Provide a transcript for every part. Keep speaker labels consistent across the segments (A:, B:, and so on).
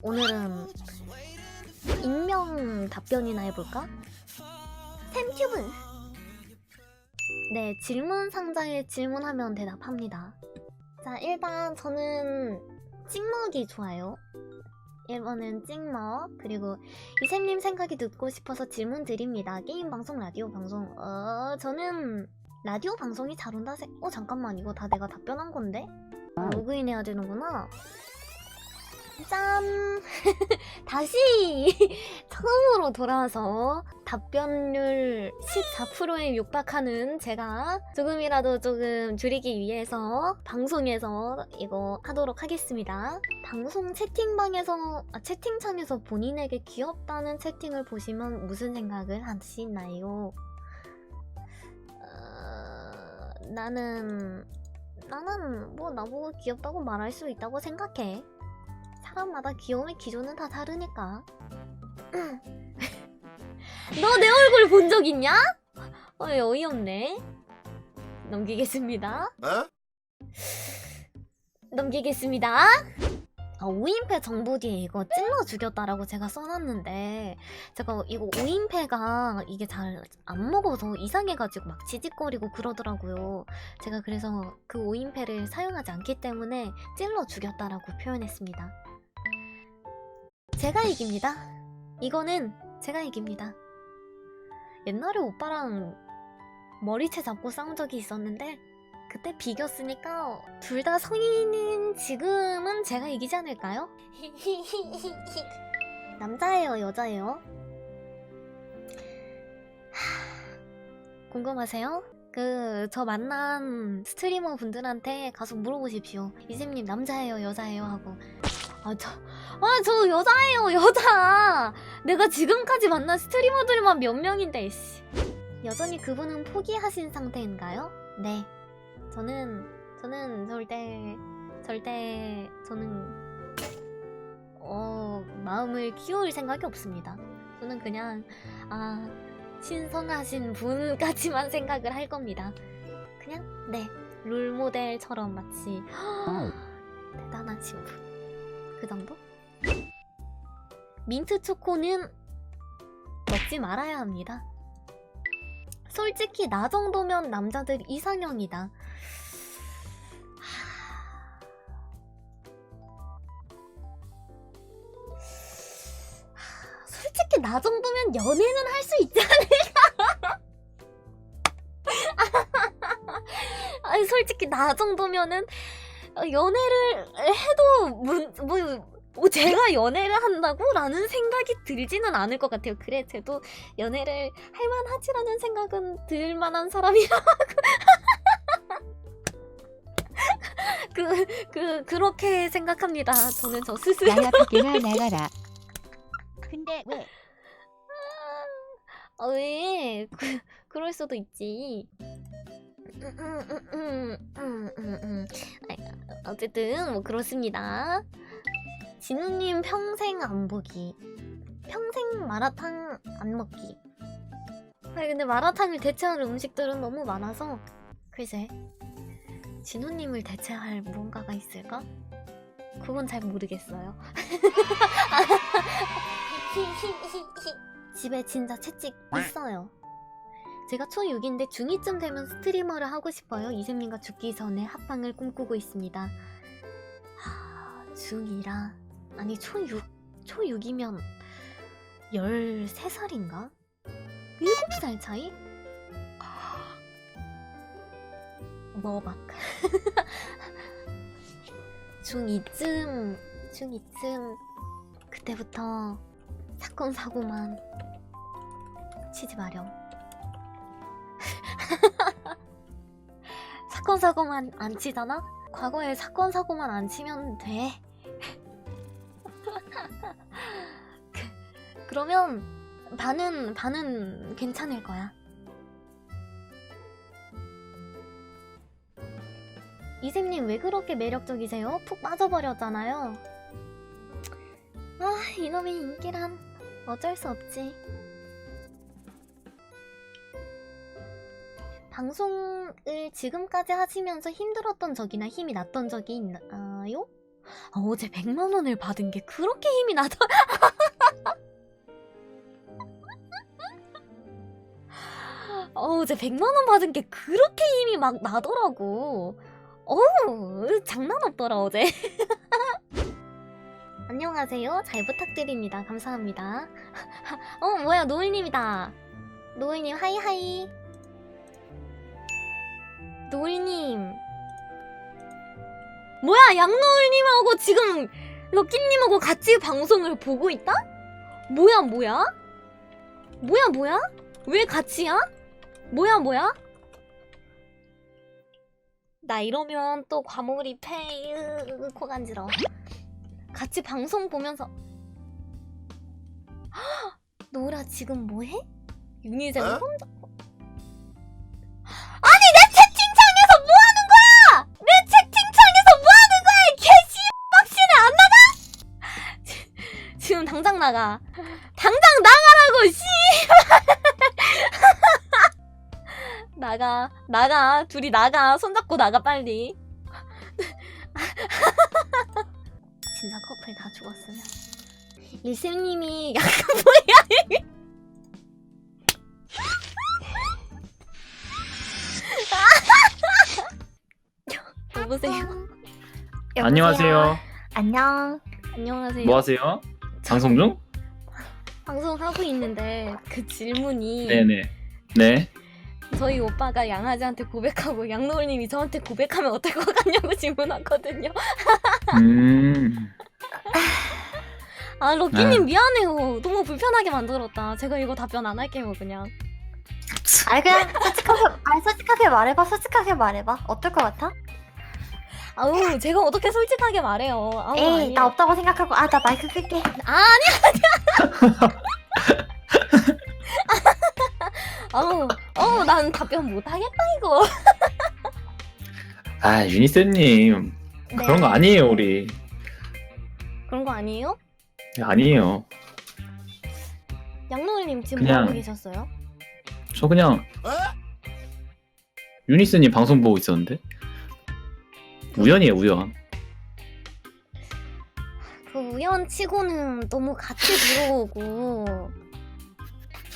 A: 오늘은 익명 답변이나 해볼까? 샘튜브. 네 질문 상자에 질문하면 대답합니다. 자 일단 저는 찍먹이 좋아요. 1번은 찍먹 그리고 이샘님 생각이 듣고 싶어서 질문 드립니다. 게임 방송 라디오 방송. 어 저는 라디오 방송이 잘 온다 세... 어 잠깐만. 이거 다 내가 답변한 건데? 로그인 해야 되는구나 짠! 다시 처음으로 돌아와서 답변률 14%에 육박하는 제가 조금이라도 조금 줄이기 위해서 방송에서 이거 하도록 하겠습니다. 방송 채팅방에서, 아, 채팅창에서 본인에게 귀엽다는 채팅을 보시면 무슨 생각을 하시나요? 어, 나는, 나는 뭐 나보고 귀엽다고 말할 수 있다고 생각해. 사람마다 귀여움의 기준은 다 다르니까. 너 내 얼굴 본 적 있냐? 어이, 어이없네. 넘기겠습니다.
B: 어?
A: 넘기겠습니다. 아, 오인패 정보 뒤에 이거 찔러 죽였다라고 제가 써놨는데 제가 이거 오인패가 이게 잘 안 먹어서 이상해가지고 막 지직거리고 그러더라고요. 제가 그래서 그 오인패를 사용하지 않기 때문에 찔러 죽였다라고 표현했습니다. 제가 이깁니다. 이거는 제가 이깁니다. 옛날에 오빠랑 머리채 잡고 싸운 적이 있었는데 그때 비겼으니까 둘 다 성인인 지금은 제가 이기지 않을까요? 남자예요, 여자예요? 하, 궁금하세요? 그 저 만난 스트리머 분들한테 가서 물어보십시오. 이쌤님 남자예요, 여자예요? 하고 아 저 아 저 여자예요, 여자. 내가 지금까지 만난 스트리머들만 몇 명인데 씨. 여전히 그분은 포기하신 상태인가요? 네. 저는 저는 절대 절대 저는 어 마음을 키울 생각이 없습니다. 저는 그냥 아 신성하신 분까지만 생각을 할 겁니다. 그냥 네 롤 모델처럼 마치 대단하신 분 그 정도? 민트 초코는 먹지 말아야 합니다. 솔직히 나 정도면 남자들 이상형이다. 하, 솔직히 나 정도면 연애는 할 수 있지 않을까? 아니 솔직히 나 정도면은 어, 연애를 해도 문, 뭐, 뭐 제가 연애를 한다고? 라는 생각이 들지는 않을 것 같아요. 그래, 쟤도 연애를 할만하지라는 생각은 들 만한 사람이라. 그, 그, 그렇게 생각합니다. 저는 저 스스로.
C: 나야 밖에나 나가라. 근데 왜?
A: 아, 왜? 그, 그럴 수도 있지. 어쨌든 뭐 그렇습니다. 진우님 평생 안 보기. 평생 마라탕 안 먹기. 아니 근데 마라탕을 대체할 음식들은 너무 많아서 글쎄 진우님을 대체할 무언가가 있을까? 그건 잘 모르겠어요. 집에 진짜 채찍 있어요. 제가 초6인데 중2쯤 되면 스트리머를 하고 싶어요. 이샘님과 죽기 전에 합방을 꿈꾸고 있습니다. 하, 중2라. 아니, 초6, 초6이면 13살인가? 7살 차이? 머박. 중2쯤, 중2쯤, 그때부터 사건, 사고만 치지 마렴. 사건 사고만 안 치잖아? 과거에 사건 사고만 안 치면 돼. 그, 그러면 반은 반은 괜찮을 거야. 이샘님 왜 그렇게 매력적이세요? 푹 빠져버렸잖아요. 아 이놈의 인기란 어쩔 수 없지. 방송을 지금까지 하시면서 힘들었던 적이나 힘이 났던 적이 있나요? 아, 어제 100만 원을 받은 게 그렇게 힘이 나더라. 어, 어제 100만 원 받은 게 그렇게 힘이 막 나더라고. 어우, 장난 없더라, 어제. 안녕하세요. 잘 부탁드립니다. 감사합니다. 어, 뭐야, 노을님이다. 노을님, 하이하이. 노을님. 뭐야, 양노을님하고 지금 럭키님하고 같이 방송을 보고 있다? 뭐야, 뭐야? 뭐야, 뭐야? 왜 같이야? 뭐야, 뭐야? 나 이러면 또 과몰입해. 으, 코 간지러. 같이 방송 보면서. 헉, 노라 지금 뭐해?
B: 어?
A: 혼자. 나가. 당장 나가라고 씨. 나가 나가 둘이 나가 손잡고 나가 빨리. 진짜 커플 다 죽었으면. 일쌤님이 약간 뭐야? 여보세요.
D: 안녕하세요.
C: 안녕.
A: 안녕하세요.
D: 뭐 하세요? 방송 중?
A: 방송 하고 있는데 그 질문이
D: 네네. 네.
A: 저희 오빠가 양아지한테 고백하고 양노을님이 저한테 고백하면 어떨 것 같냐고 질문하거든요.
D: 음.
A: 아 럭키님
D: 아.
A: 미안해요. 너무 불편하게 만들었다. 제가 이거 답변 안 할게요 그냥.
C: 아 그냥 솔직하게 아 솔직하게 말해봐. 솔직하게 말해봐. 어떨 것 같아?
A: 아우 제가 어떻게 솔직하게 말해요. 아우
C: 에이
A: 아니에요.
C: 나 없다고 생각하고 아 나 마이크 끌게.
A: 아니야 아니야. 아우 어우 난 답변 못 하겠다 이거.
D: 아 유니쌤님 그런 거 아니에요 우리.
A: 그런 거 아니에요?
D: 아니에요.
A: 양노을님 지금
D: 그냥-
A: 뭐 하고 계셨어요?
D: 저 그냥 유니쌤님 방송 보고 있었는데 우연이에요 우연.
A: 그 우연 치고는 너무 같이 들어오고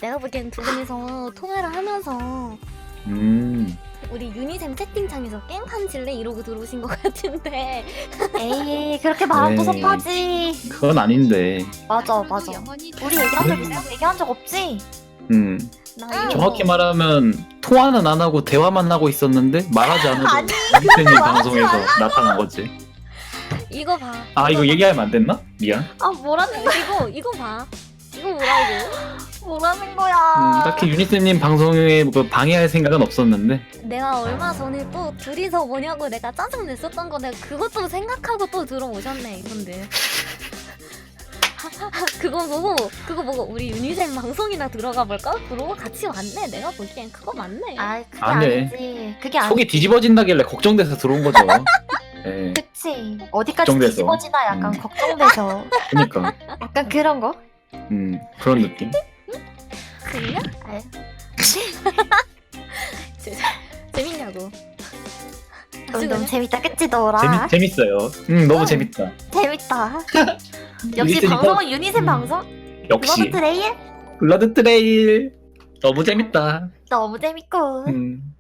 A: 내가 보기엔 두 분이서 통화를 하면서
D: 음.
A: 우리 유니샘 채팅창에서 깽판 질래 이러고 들어오신 것 같은데
C: 에이 그렇게 마음
D: 에이.
C: 무섭하지.
D: 그건 아닌데.
C: 맞아 맞아. 우리 얘기한 적 있어? 얘기한 적 없지?
D: 음.
A: 나. 이거
D: 정확히 말하면 통화는 안 하고 대화만 하고 있었는데 말하지 않아도 유니쌤님 방송에서 나타난 거지.
A: 이거 봐
D: 아 이거 얘기하면 안 됐나? 미안.
C: 아 뭐라는
A: 이거 이거 봐 이거 뭐라고
C: 뭐라는 거야?
D: 음, 딱히 유니쌤님 방송에 뭐 방해할 생각은 없었는데
A: 내가 얼마 전에 또 둘이서 뭐냐고 내가 짜증 냈었던 거 내가 그것 좀 생각하고 또 들어오셨네 이분들 그거 보고 그거 보고 우리 유니샘 방송이나 들어가 볼까? 그러고 같이 왔네 내가 보기엔 그거 맞네
C: 아 그게
D: 안 돼.
C: 아니지. 그게 아니.
D: 속이 뒤집어진다길래 걱정돼서 들어온 거죠. 예,
C: 그치. 어디까지
D: 걱정돼서.
C: 뒤집어지나 약간
D: 음.
C: 걱정돼서.
D: 그니까,
C: 약간 그런 거?
D: 음, 그런 느낌.
A: 재밌냐?
C: 아유.
A: 재- 재밌냐고 아주
C: 너무 재밌다 그치 너라?
D: 재밌, 재밌어요. 음, 너무
C: 응.
D: 재밌다.
C: 재밌다. 역시
D: 유니쌤이
C: 방송은 유니셈
D: 음.
C: 방송?
D: 역시,
C: 블러드 트레일?
D: 블러드 트레일. 너무 재밌다.
C: 너무 재밌고.
D: 음.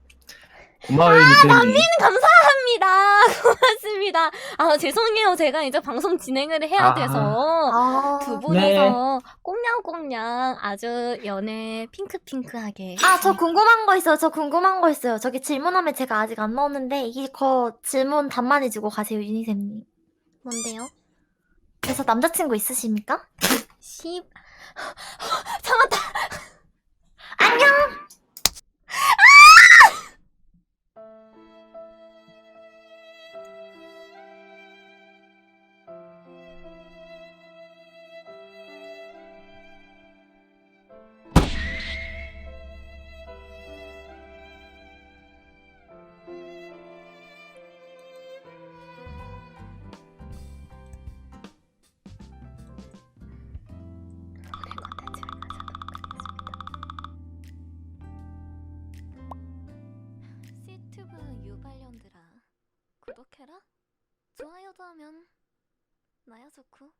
D: 고마워요, 유니쌤님.
A: 감사합니다. 고맙습니다. 아, 죄송해요. 제가 이제 방송 진행을 해야
D: 아.
A: 돼서.
C: 아,
A: 두 분이서 꽁냥꽁냥 아주 연애 핑크핑크하게.
C: 아, 저 궁금한 거 있어요. 저 궁금한 거 있어요. 저기 질문하면 제가 아직 안 넣었는데 이거 질문 답만 해주고 가세요, 유니셈님.
A: 뭔데요?
C: 그래서 남자친구 있으십니까?
A: 십. 참았다.
C: 안녕.
A: 나야 좋고